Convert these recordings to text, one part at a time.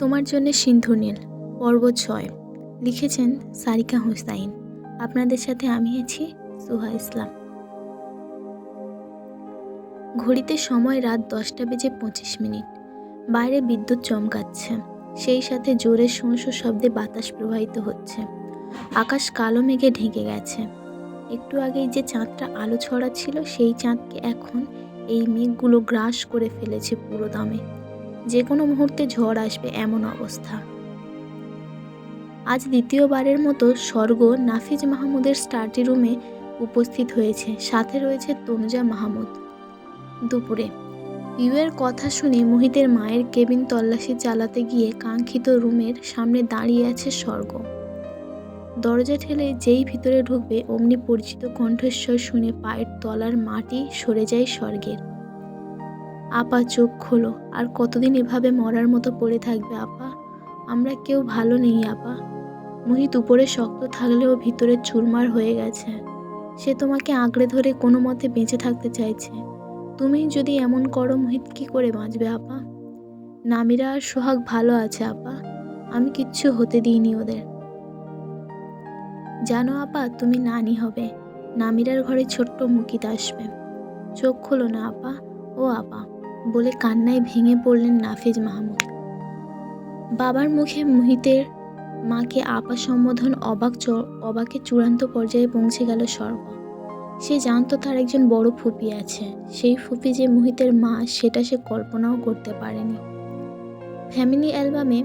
তোমার জন্য সিন্ধু নীল, পর্ব ছয়। লিখেছেন সারিকা হোসাইন। আপনাদের সাথে আমি আছি সুহা ইসলাম। ঘড়িতে সময় রাত দশটা বেজে পঁচিশ মিনিট। বাইরে বিদ্যুৎ চমকাচ্ছে। সেই সাথে জোরে শোঁ শব্দে বাতাস প্রবাহিত হচ্ছে। আকাশ কালো মেঘে ঢেকে গেছে। একটু আগেই যে চাঁদটা আলো ছড়াচ্ছিল, সেই চাঁদকে এখন এই মেঘগুলো গ্রাস করে ফেলেছে পুরো দমে। যে কোনো মুহূর্তে ঝড় আসবে এমন অবস্থা। আজ দ্বিতীয়বারের মতো স্বর্গ নাফিজ মাহমুদের স্টার্টি রুমে উপস্থিত হয়েছে। সাথে রয়েছে তনুজা মাহমুদ। দুপুরে ইউয়ের কথা শুনে মোহিতের মায়ের কেবিন তল্লাশি চালাতে গিয়ে কাঙ্ক্ষিত রুমের সামনে দাঁড়িয়ে আছে স্বর্গ। দরজা ঠেলে যেই ভিতরে ঢুকবে, অমনি পরিচিত কণ্ঠস্বর শুনে পায়ের তলার মাটি সরে যায় স্বর্গের। আপা, চোখ খোলো। আর কতদিন এভাবে মরার মতো পড়ে থাকবে আপা? আমরা কেউ ভালো নেই আপা। মোহিত উপরে শক্ত থাকলেও ভিতরে চুরমার হয়ে গেছে। সে তোমাকে আঁকড়ে ধরে কোনো মতে বেঁচে থাকতে চাইছে। তুমি যদি এমন করো, মোহিত কি করে বাঁচবে আপা? নামিরা আর সোহাগ ভালো আছে আপা। আমি কিচ্ছু হতে দিইনি ওদের। জানো আপা, তুমি নানি হবে। নামিরার ঘরে ছোট্ট মুকিত আসবে। চোখ খোলো না আপা। ও আপা। বলে কান্নায় ভেঙে পড়লেন নাফিজ মাহমুদ। বাবার মুখে মুহিতের মাকে আপা সম্বোধন অবাক অবাকে চূড়ান্ত পর্যায়ে পৌঁছে গেল স্বর্গ। সে জানতো তার একজন বড় ফুপি আছে। সেই ফুপি যে মুহিতের মা, সেটা সে কল্পনাও করতে পারেনি। ফ্যামিলি অ্যালবামে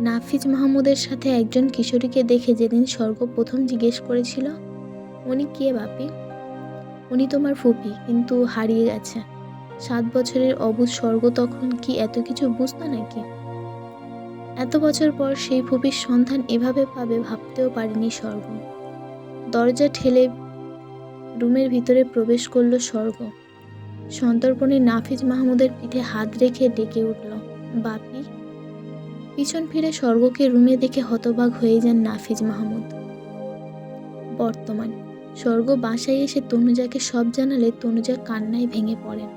নাফিজ মাহমুদের সাথে একজন কিশোরীকে দেখে যেদিন স্বর্গ প্রথম জিজ্ঞেস করেছিল, উনি কে বাপি? উনি তোমার ফুপি, কিন্তু হারিয়ে গেছে। সাত বছরের অবুজ স্বর্গ তখন কি এত কিছু বুঝতো নাকি? এত বছর পর সেই ফুপির সন্ধান এভাবে পাবে ভাবতেও পারেনি স্বর্গ। দরজা ঠেলে রুমের ভিতরে প্রবেশ করল স্বর্গ। সন্তর্পণে নাফিজ মাহমুদের পিঠে হাত রেখে ডেকে উঠল, বাপি? পিছন ফিরে স্বর্গকে রুমে দেখে হতবাক হয়ে যান নাফিজ মাহমুদ। বর্তমান, স্বর্গ বাসায় এসে তনুজাকে সব জানালে তনুজা কান্নায় ভেঙে পড়েন।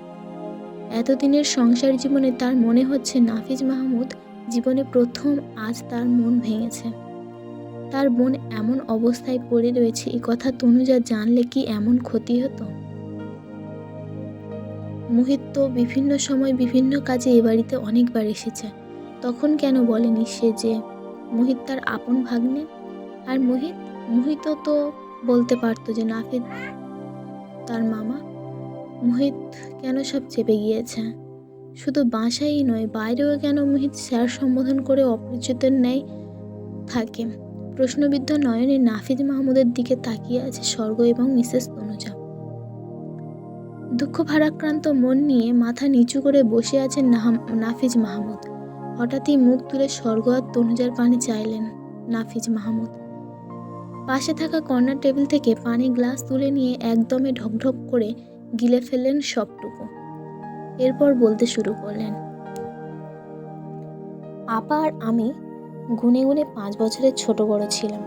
এতদিনের সংসার জীবনে তার মনে হচ্ছে নাফিজ মাহমুদ জীবনে প্রথম আজ তার মন ভেঙেছে। তার বোন এমন অবস্থায় পড়ে রয়েছে এ কথা তনুজা জানলে কি এমন ক্ষতি হতো? মোহিত তো বিভিন্ন সময় বিভিন্ন কাজে এ বাড়িতে অনেকবার এসেছে। তখন কেন বলেনি সে যে মোহিত তার আপন ভাগ্নে? আর মোহিত? মোহিত তো বলতে পারতো যে নাফিদ তার মামা। মোহিত কেন সব চেপে গিয়েছে? শুধু বাসাই নয়, বাইরেও কেন মোহিত স্যার সম্বোধন করে অপরিচিতের ন্যায় থাকে? প্রশ্নবিদ্ধ নয়নে নাফিজ মাহমুদের দিকে তাকিয়ে আছে স্বর্গ এবং মিসেস তনুজা। দুঃখ ভারাক্রান্ত মন নিয়ে মাথা নিচু করে বসে আছেন নাফিজ মাহমুদ। হঠাৎই মুখ তুলে স্বর্গ আর তনুজার পানি চাইলেন নাফিজ মাহমুদ। পাশে থাকা কর্নার টেবিল থেকে পানি গ্লাস তুলে নিয়ে একদমে ঢকঢক করে গিলে ফেললেন সবটুকু। এরপর বলতে শুরু করলেন, আপা আর আমি গুনে গুনে পাঁচ বছরের ছোট বড় ছিলাম।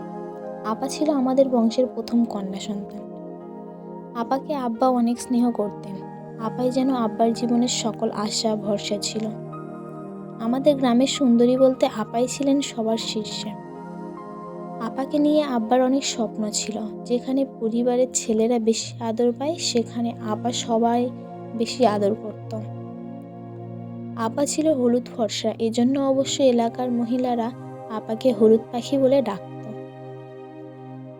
আপা ছিল আমাদের বংশের প্রথম কন্যা সন্তান। আপাকে আব্বা অনেক স্নেহ করতেন। আপাই যেন আব্বার জীবনের সকল আশা, ভরসা ছিল। আমাদের গ্রামের সুন্দরী বলতে আপাই ছিলেন সবার শীর্ষে। আপাকে নিয়ে আব্বার অনেক স্বপ্ন ছিল। যেখানে পরিবারের ছেলেরা বেশি আদর পায়, সেখানে আপা সবাই বেশি আদর করত। আপা ছিল হলুদ ফর্সা, এজন্য অবশ্য এলাকার মহিলারা আপাকে হলুদ পাখি বলে ডাকত।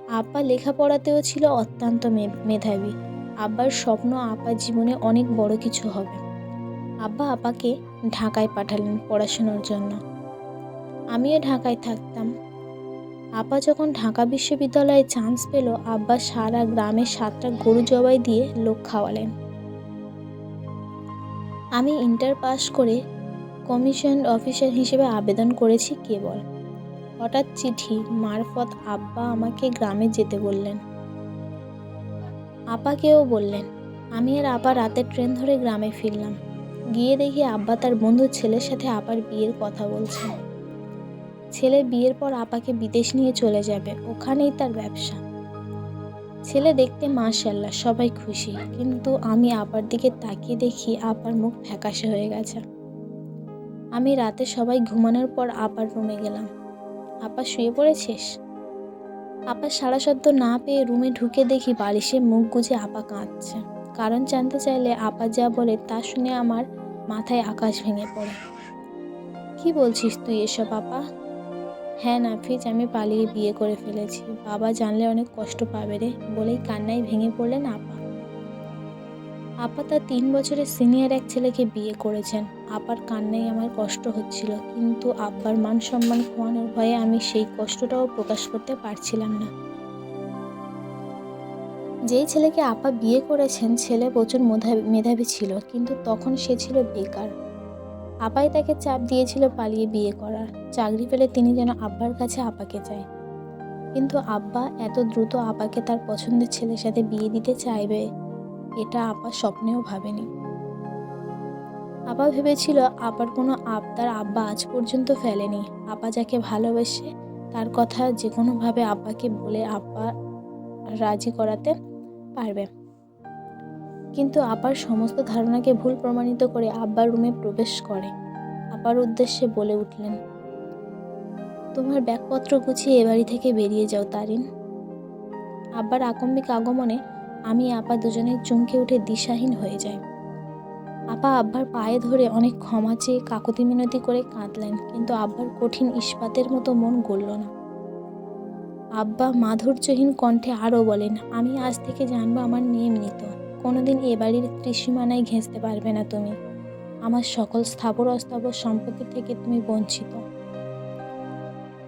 আপা লেখাপড়াতেও ছিল অত্যন্ত মেধাবী। আব্বার স্বপ্ন আপা জীবনে অনেক বড় কিছু হবে। আব্বা আপাকে ঢাকায় পাঠালেন পড়াশোনার জন্য। আমিও ঢাকায় থাকতাম। আপা যখন ঢাকা বিশ্ববিদ্যালয়ে চান্স পেল, আব্বা সারা গ্রামে সাতটা গরু জবাই দিয়ে লোক খাওয়ালেন। আমি ইন্টার পাস করে কমিশন অফিসার হিসেবে আবেদন করেছি কেবল। হঠাৎ চিঠি, মারফত আব্বা আমাকে গ্রামে যেতে বললেন। আপাকেও বললেন, আমি আর আপা রাতে ট্রেন ধরে গ্রামে ফিরলাম। গিয়ে দেখি আব্বা তার বন্ধুর ছেলের সাথে আপার বিয়ের কথা বলছেন ছেলে বিয়ের পর আপাকে বিদেশ নিয়ে চলে যাবে, ওখানেই তার ব্যবসা। ছেলে দেখতে মাশাল্লাহ সবাই খুশি। কিন্তু আমি আপার দিকে তাকিয়ে দেখি আপার মুখ ফ্যাকাশে হয়ে গেছে। আমি রাতে সবাই ঘুমানোর পর আপার রুমে গেলাম। আপা শুয়ে পড়েছিস? আপা সারা শব্দ না পেয়ে রুমে ঢুকে দেখি বালিশে মুখ গুজে আপা কাঁদছে। কারণ জানতে চাইলে আপা যা বলে তা শুনে আমার মাথায় আকাশ ভেঙে পড়ে। কি বলছিস তুই এসব, আপা? হ্যাঁ নাফিজ, আমি পালিয়ে বিয়ে করে ফেলেছি। বাবা জানলে অনেক কষ্ট পাবে রে। বলেই কান্নায় ভেঙে পড়লেন আপা। আপা তার তিন বছরের সিনিয়র এক ছেলেকে বিয়ে করেছেন। আপার কান্নায় আমার কষ্ট হচ্ছিল, কিন্তু আব্বার মান সম্মান খোয়ানোর ভয়ে আমি সেই কষ্টটাও প্রকাশ করতে পারছিলাম না। যেই ছেলেকে আপা বিয়ে করেছেন, ছেলে প্রচুর মেধা- মেধাবী ছিল, কিন্তু তখন সে ছিল বেকার। আপাই তাকে চাপ দিয়েছিল পালিয়ে বিয়ে করার। চাকরি পেলে তিনি যেন আব্বার কাছে আপাকে চায়। কিন্তু আব্বা এত দ্রুত আপাকে তার পছন্দের ছেলের সাথে বিয়ে দিতে চাইবে, এটা আপা স্বপ্নেও ভাবেনি। আপা ভেবেছিল আপার কোনো আবদার আব্বা আজ পর্যন্ত ফেলেনি। আপা যাকে ভালোবেসে তার কথা যে কোনোভাবে আব্বাকে বলে আব্বা রাজি করাতে পারবে। কিন্তু আপার সমস্ত ধারণাকে ভুল প্রমাণিত করে আব্বার রুমে প্রবেশ করে। আপার উদ্দেশ্যে বলে উঠলেন, তোমার ব্যাগপত্র গুছিয়ে এ বাড়ি থেকে বেরিয়ে যাও, তারিন। আব্বার আকম্বিক আগমনে আমি আপা দুজনেই চমকে উঠে দিশাহীন হয়ে যাই। আপা আব্বার পায়ে ধরে অনেক ক্ষমা চেয়ে কাকতি মিনতি করে কাঁদলেন, কিন্তু আব্বার কঠিন ইস্পাতের মতো মন গড়ল না। আব্বা মাধুর্যহীন কণ্ঠে আরও বলেন, আমি আজ থেকে জানব আমার নিয়ম নিত কোনোদিন এ বাড়ির ত্রিসীমানায় ঘেঁচতে পারবে না তুমি। আমার সকল স্থাবর অস্থাবর সম্পত্তি থেকে তুমি বঞ্চিত।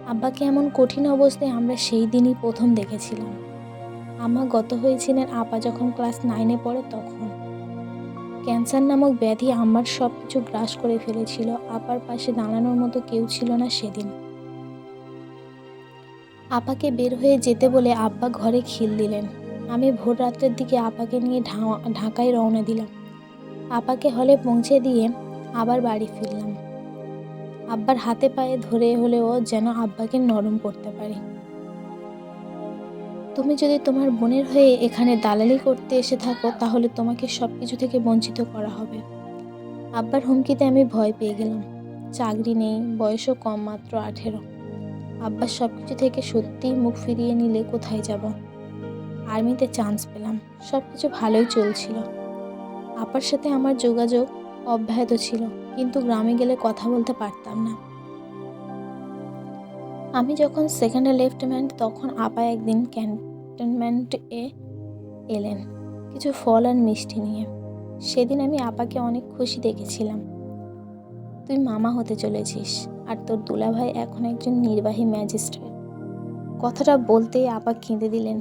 আব্বাকে এমন কঠিন অবস্থায় আমরা সেই দিনই প্রথম দেখেছিলাম। আমা গত হয়েছিলেন আপা যখন ক্লাস নাইনে পড়ে তখন। ক্যান্সার নামক ব্যাধি আমার সব কিছু গ্রাস করে ফেলেছিল, আপার পাশে দাঁড়ানোর মতো কেউ ছিল না সেদিন। আপাকে বের হয়ে যেতে বলে আব্বা ঘরে খিল দিলেন। আমি ভোর রাত্রের দিকে আপাকে নিয়ে ঢাকায় রওনা দিলাম। আপাকে হলে পৌঁছে দিয়ে আবার বাড়ি ফিরলাম। আব্বার হাতে পায়ে ধরে হলেও যেন আব্বাকে নরম করতে পারি। তুমি যদি তোমার বোনের হয়ে এখানে দালালি করতে এসে থাকো, তাহলে তোমাকে সব কিছু থেকে বঞ্চিত করা হবে। আব্বার হুমকিতে আমি ভয় পেয়ে গেলাম। চাকরি নেই, বয়সও কম, মাত্র আঠেরো। আব্বার সব কিছু থেকে সত্যিই মুখ ফিরিয়ে নিলে কোথায় যাব? আর্মিতে চান্স পেলাম। সব কিছু ভালোই চলছিল। আপার সাথে আমার যোগাযোগ অব্যাহত ছিল, কিন্তু গ্রামে গেলে কথা বলতে পারতাম না। আমি যখন সেকেন্ডে লেফটেন্যান্ট তখন আপা একদিন ক্যান্টনমেন্টে এলেন, কিছু ফল আর মিষ্টি নিয়ে। সেদিন আমি আপাকে অনেক খুশি দেখেছিলাম। তুই মামা হতে চলেছিস, আর তোর দুলাভাই এখন একজন নির্বাহী ম্যাজিস্ট্রেট। কথাটা বলতেই আপা কেঁদে দিলেন।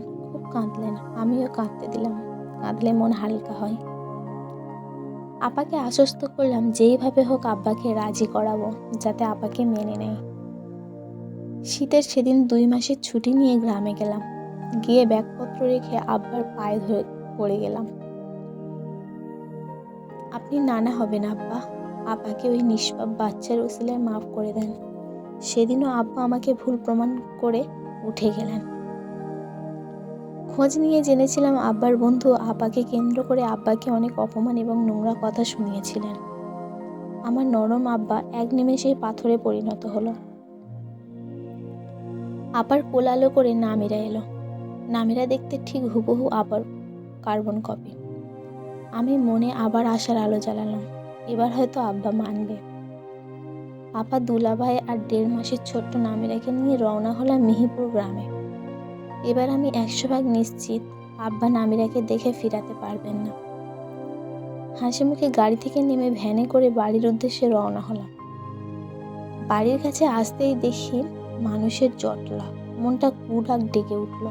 কাঁদলেন, আমিও কাঁদতে দিলাম। কাঁদলে মন হালকা হয়। আপাকে আশ্বস্ত করলাম যেইভাবে হোক আব্বাকে রাজি করাবো, যাতে আপাকে মেনে নেয়। শীতের সেদিন দুই মাসের ছুটি নিয়ে গ্রামে গেলাম। গিয়ে ব্যাগপত্র রেখে আব্বার পায়ে ধরে পড়ে গেলাম। আপনি নানা হবেন আব্বা। আপাকে ওই নিষ্পাপ বাচ্চার উসিলায় মাফ করে দেন। সেদিনও আব্বা আমাকে ভুল প্রমাণ করে উঠে গেলেন। খোঁজ নিয়ে জেনেছিলাম আব্বার বন্ধু আপাকে কেন্দ্র করে আব্বাকে অনেক অপমান এবং নোংরা কথা শুনিয়েছিলেন। আমার নরম আব্বা এক নিমেষেই পাথরে পরিণত হলো। আবার কোলালো করে নামিরা এলো। নামিরা দেখতে ঠিক হুবহু আবার কার্বন কপি। আমি মনে আবার আশার আলো জ্বালালাম, এবার হয়তো আব্বা মানবে। আপা দুলাভাই আর দেড় মাসের ছোট্ট নামিরাকে নিয়ে রওনা হলাম মিহিপুর গ্রামে। এবার আমি একশো ভাগ নিশ্চিত আব্বা নামিরাকে দেখে ফিরাতে পারবেন না। হাসি মুখে গাড়ি থেকে নেমে ভ্যানে করে বাড়ির উদ্দেশ্যে রওনা হলাম। বাড়ির কাছে আসতেই দেখি মানুষের জটলা, মনটা কুডাক ডেকে উঠল।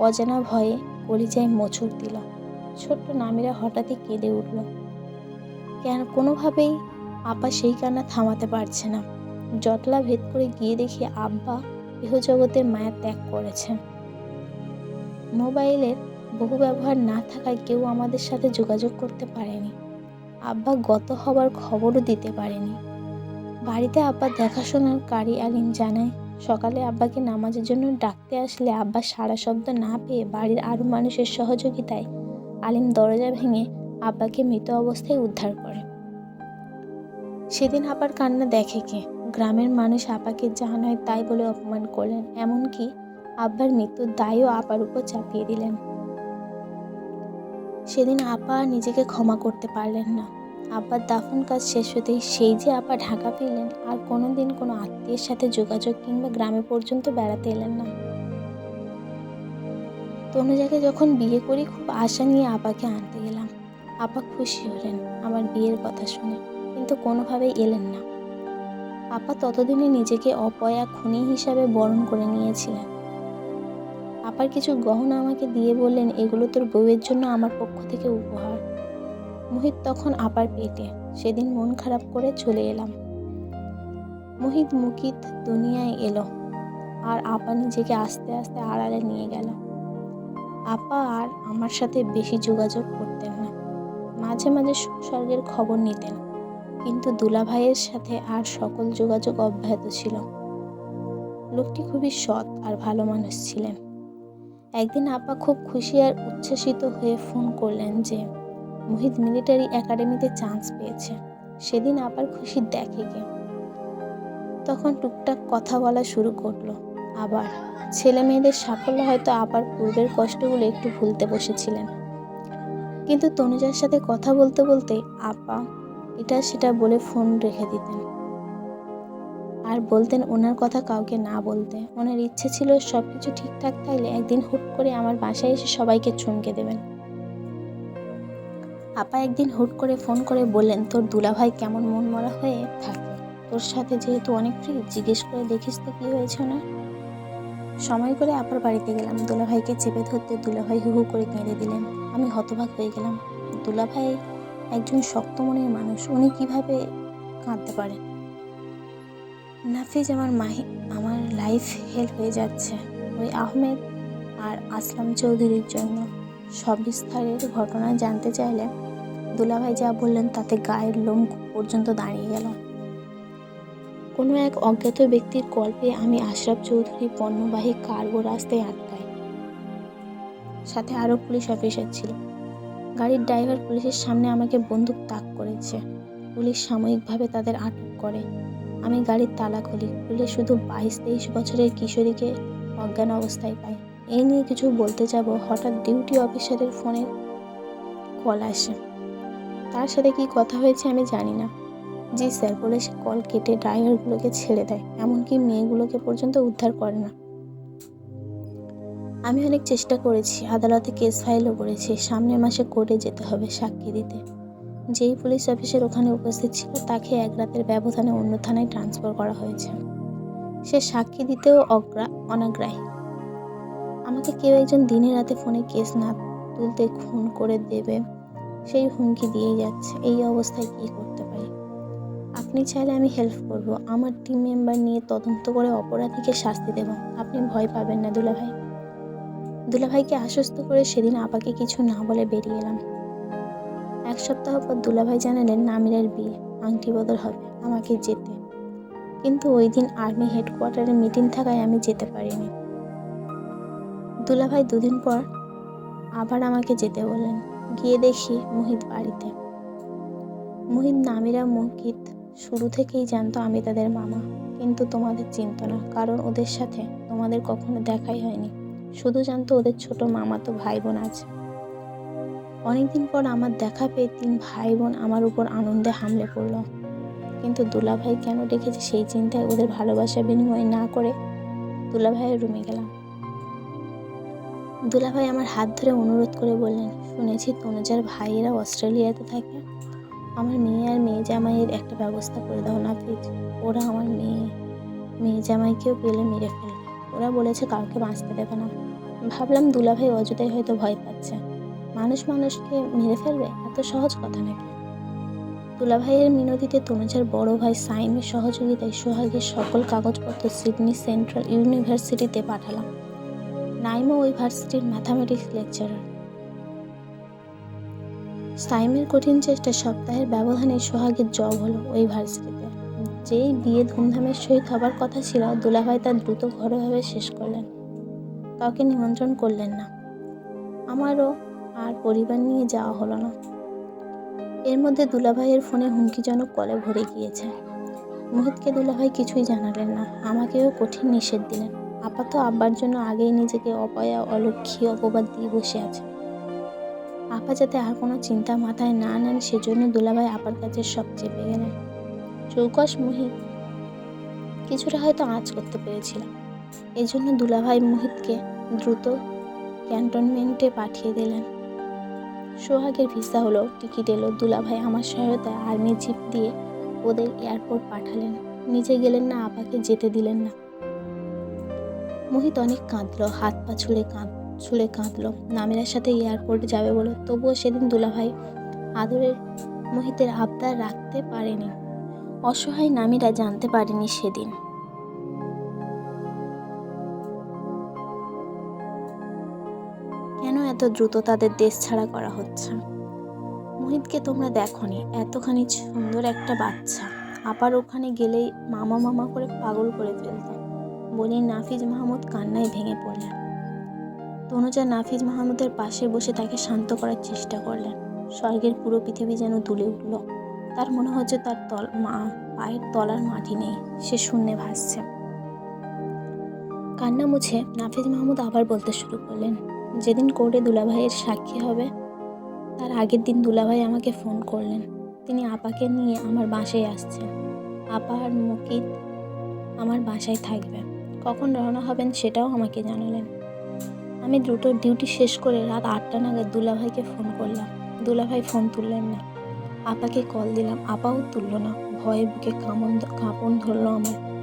অজানা ভয়ে কলিজায় মোচড় দিল। ছোট্ট নামিরা হঠাৎই কেঁদে উঠল। কেন, কোনোভাবেই আপা সেই কান্না থামাতে পারছে না। জটলা ভেদ করে গিয়ে দেখি আব্বা ইহজগতের মায়া ত্যাগ করেছেন মোবাইলের বহু ব্যবহার না থাকায় কেউ আমাদের সাথে যোগাযোগ করতে পারেনি। আব্বা গত হবার খবরও দিতে পারেনি। বাড়িতে আব্বা দেখাশোনার কারি আলিম জানায়, সকালে আব্বাকে নামাজের জন্য ডাকতে আসলে আব্বা সারা শব্দ না পেয়ে বাড়ির আরও মানুষের সহযোগিতায় আলিম দরজা ভেঙে আব্বাকে মৃত অবস্থায় উদ্ধার করে। সেদিন আপার কান্না দেখে কে? গ্রামের মানুষ আপাকে যা নয় তাই বলে অপমান করলেন। এমনকি আব্বার মৃত্যুর দায়ও আপার উপর চাপিয়ে দিলেন। সেদিন আপা নিজেকে ক্ষমা করতে পারলেন না। আব্বার দাফন কাজ শেষ হতেই সেই যে আপা ঢাকা ফিরলেন, আর কোনো দিন কোনো আত্মীয়ের সাথে যোগাযোগ কিংবা গ্রামে পর্যন্ত বেড়াতে এলেন না। তনুজাকে যখন বিয়ে করি, খুব আশা নিয়ে আপাকে আনতে গেলাম। আপা খুশি হলেন আমার বিয়ের কথা শুনে, কিন্তু কোনোভাবেই এলেন না। আপা ততদিনে নিজেকে অপয়া খুনি হিসাবে বরণ করে নিয়েছিলেন। আপার কিছু গহনা আমাকে দিয়ে বললেন, এগুলো তোর বউয়ের জন্য আমার পক্ষ থেকে উপহার। মোহিত তখন আপার পেটে। সেদিন মন খারাপ করে চলে এলাম। মোহিত মুকিত দুনিয়ায় এলো আর আপা নিজেকে আস্তে আস্তে আড়ালে নিয়ে গেল। আপা আর আমার সাথে বেশি যোগাযোগ করতেন না। মাঝে মাঝে সুখ স্বর্গের খবর নিতেন, কিন্তু দুলাভাইয়ের সাথে আর সকল যোগাযোগ অব্যাহত ছিল। লোকটি খুবই সৎ আর ভালো মানুষ ছিলেন। একদিন আপা খুব খুশি আর উচ্ছ্বাসিত হয়ে ফোন করলেন যে, মোহিত মিলিটারি একাডেমিতে চান্স পেয়েছে। সেদিন আবার খুশি দেখে কে তখন টুকটাক কথা বলা শুরু করল। আবার ছেলে মেয়েদের সাফল্য হয়তো আবার পূর্বের কষ্টগুলো একটু ভুলতে বসেছিলেন। কিন্তু তনুজার সাথে কথা বলতে বলতে আপা এটা সেটা বলে ফোন রেখে দিতেন। আর বলতেন ওনার কথা কাউকে না বলতে। ওনার ইচ্ছে ছিল সব কিছু ঠিকঠাক থাকলে একদিন হুট করে আমার বাসায় এসে সবাইকে চমকে দেবেন। আপা একদিন হুট করে ফোন করে বললেন, তোর দুলাভাই কেমন মন মরা হয়ে থাকে? তোর সাথে যেহেতু অনেক ফ্রি জিজ্ঞেস করে দেখিস তো কী হয়েছে না সময় করে আপার বাড়িতে গেলাম। দুলাভাইকে চেপে ধরতে দুলাভাই হু হু করে কেঁদে দিলেন। আমি হতবাক হয়ে গেলাম। দুলাভাই একজন শক্ত মনের মানুষ, উনি কীভাবে কাঁদতে পারেন নাফিজ আমার মাহি, আমার লাইফ হেল্প হয়ে যাচ্ছে। ওই আহমেদ আর আসলাম চৌধুরীর জন্য। সবিস্তারের ঘটনা জানতে চাইলে দুলাভাই যা বললেন তাতে গায়ের লোম পর্যন্ত দাঁড়িয়ে গেল। কোনো এক অজ্ঞাত ব্যক্তির কল পেয়ে আমি আশরাফ চৌধুরী পণ্যবাহী কার্গো রাস্তায় আটকাই। সাথে আরও পুলিশ অফিসার ছিল। গাড়ির ড্রাইভার পুলিশের সামনে আমাকে বন্দুক তাক করেছে। পুলিশ সাময়িকভাবে তাদের আটক করে। আমি গাড়ির তালা খুলি, খুলে শুধু বাইশ তেইশ বছরের কিশোরীকে অজ্ঞান অবস্থায় পাই। এই নিয়ে কিছু বলতে যাব, হঠাৎ ডিউটি অফিসারের ফোনে কল আসে। তার সাথে কি কথা হয়েছে আমি জানি না। জি স্যার, বলে সে কল কেটে ড্রাইভারগুলোকে ছেড়ে দেয়, এমনকি মেয়েগুলোকে পর্যন্ত উদ্ধার করে না। আমি অনেক চেষ্টা করেছি, আদালতে কেস ফাইলও করেছি, সামনের মাসে কোর্টে যেতে হবে সাক্ষী দিতে। যেই পুলিশ অফিসার ওখানে উপস্থিত ছিল, তাকে এক রাতের ব্যবধানে অন্য থানায় ট্রান্সফার করা হয়েছে। সে সাক্ষী দিতেও অগ্রা, অনাগ্রাহী। আমাকে কেউ একজন দিনে রাতে ফোনে কেস না তুলতে খুন করে দেবে, সেই হুমকি দিয়েই যাচ্ছে। এই অবস্থায় কী করতে পারি? আপনি চাইলে আমি হেল্প করব। আমার টিম মেম্বার নিয়ে তদন্ত করে অপরাধীকে শাস্তি দেব। আপনি ভয় পাবেন না দুলাভাই। দুলাভাইকে আশ্বস্ত করে সেদিন আপাকে কিছু না বলে বেরিয়ে এলাম। এক সপ্তাহ পর দুলাভাই জানালেন নামিরের বিয়ে, আংটি বদল হবে, আমাকে যেতে। কিন্তু ওই দিন আর্মি হেডকোয়ার্টারে মিটিং থাকায় আমি যেতে পারিনি। দুলাভাই দুদিন পর আবার আমাকে যেতে বললেন, গিয়ে দেখি মোহিত বাড়িতে। মোহিত, নামিরা মুকিত শুরু থেকেই জানতো আমি তাদের মামা, কিন্তু তোমাদের চিনত না, কারণ ওদের সাথে তোমাদের কখনো দেখাই হয়নি। শুধু জানতো ওদের ছোট মামা তো ভাই বোন আছে। অনেকদিন পর আমার দেখা পেয়ে তিন ভাই বোন আমার উপর আনন্দে হামলে পড়ল। কিন্তু দুলাভাই কেন ডেকেছে সেই চিন্তায় ওদের ভালোবাসা বিনিময় না করে দুলাভাইয়ের রুমে গেলাম। দুলাভাই আমার হাত ধরে অনুরোধ করে বললেন, শুনেছি তনুজার ভাইয়েরা অস্ট্রেলিয়াতে থাকে। আমার মেয়ে আর মেয়ে জামাইয়ের একটা ব্যবস্থা করে দাও না প্লিজ। ওরা আমার মেয়ে। মেয়ে জামাইকেও পেলে মেরে ফেলবে। ওরা বলেছে কাউকে বাঁচতে দেবে না। ভাবলাম দুলাভাই অযথাই হয়তো ভয় পাচ্ছে। মানুষ মানুষকে মেরে ফেলবে? এত সহজ কথা নাকি? দুলাভাইয়ের মিনতিতে তনুজার বড় ভাই সাইমের সহযোগিতায় সোহাগের সকল কাগজপত্র সিডনি সেন্ট্রাল ইউনিভার্সিটিতে পাঠালাম। নাইমও ওই ভার্সিটির ম্যাথামেটিক্স লেকচারার। সাইমের কঠিন চেষ্টা সপ্তাহের ব্যবধানে সোহাগের জব হলো ওই ভার্সিটিতে। যেই বিয়ে ধুমধামের সহিত হবার কথা ছিল, দুলাভাই তা দ্রুত ঘরোভাবে শেষ করলেন। কাউকে নিমন্ত্রণ করলেন না। আমারও আর পরিবার নিয়ে যাওয়া হলো না। এর মধ্যে দুলাভাইয়ের ফোনে হুমকিজনক কলে ভরে গিয়েছে। মোহিতকে দুলাভাই কিছুই জানালেন না। আমাকেও কঠিন নিষেধ দিলেন। আপাত আব্বার জন্য আগেই নিজেকে অপয়া, অলক্ষী, অপবাদ দিয়ে বসে আছে। আপা যাতে আর কোনো চিন্তা মাথায় না নেন, সেজন্য দুলাভাই আপার কাছে সব চেপে গেলেন। চৌকস মোহিত কিছুটা হয়তো আঁচ করতে পেরেছিল। এই জন্য দুলাভাই মোহিতকে দ্রুত ক্যান্টনমেন্টে পাঠিয়ে দিলেন। সোহাগের ভিসা হলো, টিকিট এলো দুলাভাই আমার সহায়তায় আর্মি জিপ দিয়ে ওদের এয়ারপোর্ট পাঠালেন। নিজে গেলেন না, আপাকে যেতে দিলেন না। মোহিত অনেক কাঁদলো, হাত পা ছুঁড়ে কাঁদ, ছুঁড়ে কাঁদলো। নামিরার সাথে এয়ারপোর্ট যাবে বলে, তবুও সেদিন দুলাভাই আদরের মোহিতের আবদার রাখতে পারেনি। অসহায় নামিরা জানতে পারেনি সেদিন। এত দ্রুত তাদের দেশ ছাড়া করা হচ্ছে। মোহিতকে তোমরা দেখনি, এতখানি সুন্দর একটা বাচ্চা। আবার ওখানে গেলেই মামা মামা করে পাগল করে ফেলত। বলেই নাফিজ মাহমুদ কান্নায় ভেঙে পড়লেন। তনুজা নাফিজ মাহমুদের পাশে বসে তাকে শান্ত করার চেষ্টা করলেন। স্বর্গের পুরো পৃথিবী যেন দুলে উঠল। তার মনে হচ্ছে তার তল, মা, পায়ের তলার মাটি নেই। সে শূন্যে ভাসছে। কান্না মুছে নাফিজ মাহমুদ আবার বলতে শুরু করলেন যেদিন কোর্টে দুলাভাইয়ের সাক্ষী হবে, তার আগের দিন দুলাভাই আমাকে ফোন করলেন। তিনি আপাকে নিয়ে আমার বাসায় আসছেন। আপা আর মুকিত আমার বাসায় থাকবে কখন রওনা হবেন সেটাও আমাকে জানালেন। আমি দ্রুত ডিউটি শেষ করে রাত আটটা নাগাদ দুলাভাইকে ফোন করলাম। দুলাভাই ফোন তুললেন না। আপাকে কল দিলাম। আপাও তুললো না। ভয়ে বুকে কামন কাঁপন ধরলো আমার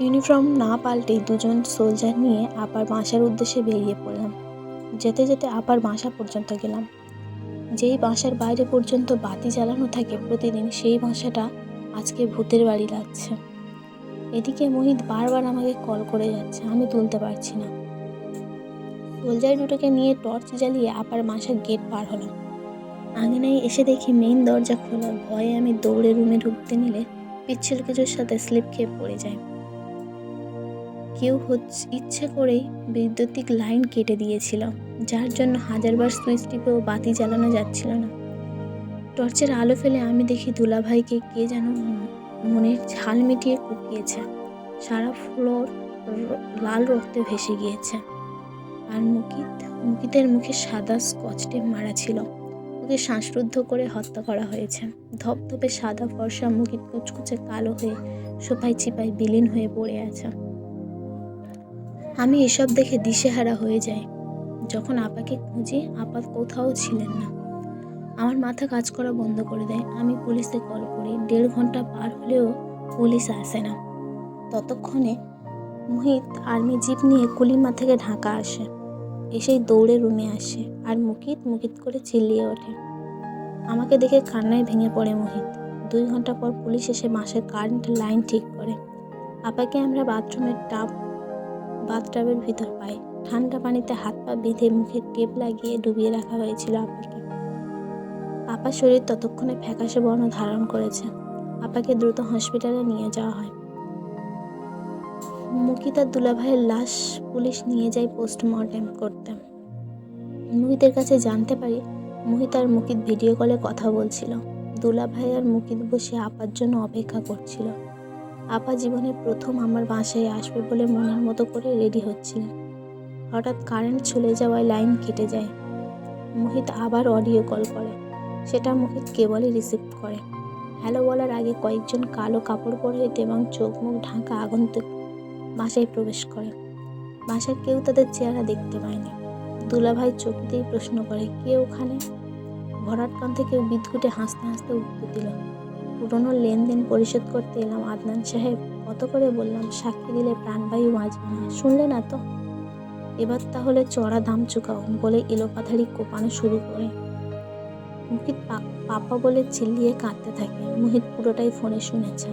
ইউনিফর্ম না পাল্টেই দুজন সোলজার নিয়ে আপার বাসার উদ্দেশ্যে বেরিয়ে পড়লাম। যেতে যেতে আপার বাসা পর্যন্ত গেলাম। যেই বাসার বাইরে পর্যন্ত বাতি জ্বালানো থাকে প্রতিদিন, সেই বাসাটা আজকে ভূতের বাড়ি লাগছে। এদিকে মোহিত বারবার আমাকে কল করে যাচ্ছে, আমি তুলতে পারছি না। সোলজার দুটোকে নিয়ে টর্চ জ্বালিয়ে আপার বাসার গেট পার হলাম। আঙিনায় এসে দেখি মেইন দরজা খোলা ভয়ে আমি দৌড়ে রুমে ঢুকতে নিলে পিচ্ছিল কিছুর সাথে স্লিপ খেয়ে পড়ে যায় কেউ হচ্ছে ইচ্ছে করেই বৈদ্যুতিক লাইন কেটে দিয়েছিল, যার জন্য হাজারবার সুইচ টিপেও বাতি জ্বালানো যাচ্ছিল না। টর্চের আলো ফেলে আমি দেখি দুলাভাইকে কে যেন মনের ঝাল মিটিয়ে কুপিয়েছে। সারা ফ্লোর লাল রক্তে ভেসে গিয়েছে। আর মুকিত, মুকিতের মুখে সাদা স্কচ টেপ মারা ছিল। ওকে শ্বাসরুদ্ধ করে হত্যা করা হয়েছে। ধপধপে সাদা ফর্সা মুকিত কুচকুচে কালো হয়ে সোপাই চিপায় বিলীন হয়ে পড়ে আছে। আমি এসব দেখে দিশেহারা হয়ে যাই। যখন আপাকে খুঁজি, আপা কোথাও ছিলেন না। আমার মাথা কাজ করা বন্ধ করে দেয়। আমি পুলিশে কল করি। দেড় ঘণ্টা পার হলেও পুলিশ আসে না। ততক্ষণে মোহিত আর্মি জিপ নিয়ে কুলিমা থেকে ঢাকা আসে। এসেই দৌড়ে রুমে আসে আর মুকিত মুকিত করে চিল্লিয়ে ওঠে। আমাকে দেখে কান্নায় ভেঙে পড়ে মোহিত। দুই ঘণ্টা পর পুলিশ এসে মাসের কারেন্ট লাইন ঠিক করে। আপাকে আমরা বাথরুমের টাব বাথটাবের ভিতর পাই ঠান্ডা পানিতে হাত পা বেঁধে মুখে টেপ লাগিয়ে ডুবিয়ে রাখা হয়েছিল আপাকে। আপার শরীর ততক্ষণে ফ্যাকাশে বর্ণ ধারণ করেছে। আপাকে দ্রুত হসপিটালে নিয়ে যাওয়া হয়। মুকিতার দুলাভাইয়ের লাশ পুলিশ নিয়ে যায় পোস্টমর্টেম করতে। মুহিতের কাছে জানতে পারি, মুহিত আর মুকিত ভিডিও কলে কথা বলছিল। দুলাভাই আর মুকিত বসে আপার জন্য অপেক্ষা করছিল। আপা জীবনে প্রথম আমার বাসায় আসবে বলে মনের মতো করে রেডি হচ্ছিলেন। হঠাৎ কারেন্ট চলে যাওয়ায় লাইন কেটে যায়। মোহিত আবার অডিও কল করে। সেটা মোহিত কেবলই রিসিভ করে। হ্যালো বলার আগে কয়েকজন কালো কাপড় পরিহিত এবং চোখ মুখ ঢাকা আগন্তুক বাসায় প্রবেশ করে। বাসার কেউ তাদের চেহারা দেখতে পায়নি। দুলাভাই দিয়ে প্রশ্ন করে, কে ওখানে? ভরাট থেকে বিদ্যুটে হাসতে হাসতে উত্তর দিল পুরনো লেনদেন পরিশোধ করতে এলাম। আদনান সাহেব কত করে বললাম, সাক্ষী দিলে প্রাণবায়ু বাঁচবে না। শুনলে না তো? এবার তাহলে চড়া দাম চুকাও বলে এলোপাথারি কোপানো শুরু করে। মুহিত পাপা বলে চিল্লিয়ে কাঁদতে থাকে। মুহিত পুরোটাই ফোনে শুনেছে।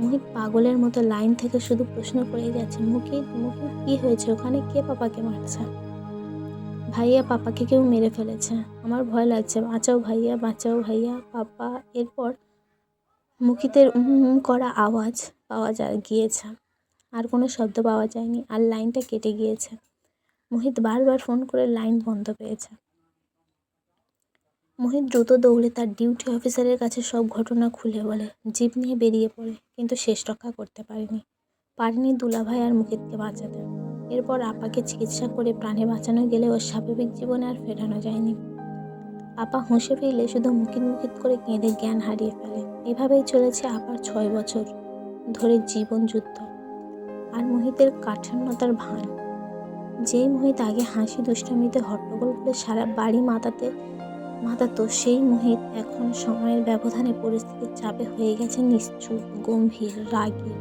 মোহিত পাগলের মতো লাইন থেকে শুধু প্রশ্ন করে গেছে মুকিত মুকিত, কি হয়েছে? ওখানে কে পাপাকে মারছে? ভাইয়া, পাপাকে কেউ মেরে ফেলেছে। আমার ভয় লাগছে। বাঁচাও ভাইয়া বাঁচাও ভাইয়া, পাপা। এরপর মুকিতের উম করা আওয়াজ পাওয়া যায় গিয়েছে। আর কোনো শব্দ পাওয়া যায়নি আর লাইনটা কেটে গিয়েছে। মোহিত বারবার ফোন করে লাইন বন্ধ পেয়েছে। মোহিত দ্রুত দৌড়ে তার ডিউটি অফিসারের কাছে সব ঘটনা খুলে বলে, জিপ নিয়ে বেরিয়ে পড়ে, কিন্তু শেষ রক্ষা করতে পারেনি। পারেনি দুলাভাই আর মুকিতকে বাঁচাতে। এরপর আপাকে চিকিৎসা করে প্রাণে বাঁচানো গেলেও স্বাভাবিক জীবনে আর ফেরানো যায়নি। আপা হুঁশে ফিরলে শুধু মুকিত মুকিত করে কেঁদে জ্ঞান হারিয়ে ফেলে। এভাবেই চলেছে আপার ছয় বছর ধরে জীবন যুদ্ধ আর মোহিতের কাঠান্যতার ভান। যেই মোহিত আগে হাসি দুষ্টামিতে হট্টগোল করে সারা বাড়ি মাতাতে মাতাতো, সেই মোহিত এখন সময়ের ব্যবধানে পরিস্থিতির চাপে হয়ে গেছে নিশ্চুপ, গম্ভীর, রাগী।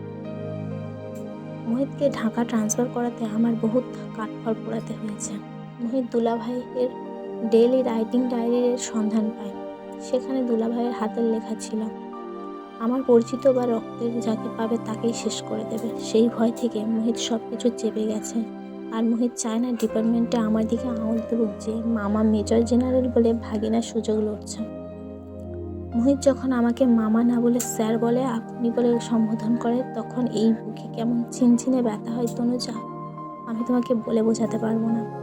মোহিতকে ঢাকা ট্রান্সফার করাতে আমার বহুত কাঠখড় পোড়াতে হয়েছে। মোহিত দুলাভাইয়ের ডেইলি রাইটিং ডায়েরির সন্ধান পায়। সেখানে দুলাভাইয়ের হাতের লেখা ছিল, আমার পরিচিত বা রক্তের যাকে পাবে তাকেই শেষ করে দেবে। সেই ভয় থেকে মোহিত সব কিছু চেপে গেছে। আর মোহিত চায় না ডিপার্টমেন্টে আমার দিকে আঙুল তুলুক যে মামা মেজর জেনারেল বলে ভাগিনার সুযোগ লড়ছে। মোহিত যখন আমাকে মামা না বলে স্যার বলে, আপনি বলে সম্বোধন করে, তখন এই বুকে কেমন চিনচিনে ব্যথা হয় তনুজা, আমি তোমাকে বলে বোঝাতে পারব না।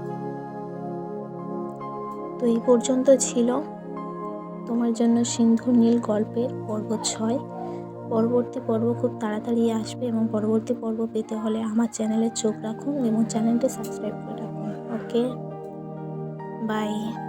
তো এই পর্যন্ত ছিল। তোমার জন্য সিন্ধু নীল গল্পের পর্ব ছয়। পরবর্তী পর্ব খুব তাড়াতাড়ি আসবে এবং পরবর্তী পর্ব পেতে হলে আমার চ্যানেলে চোখ রাখুন এবং চ্যানেলটি সাবস্ক্রাইব করে রাখুন। ওকে? বাই।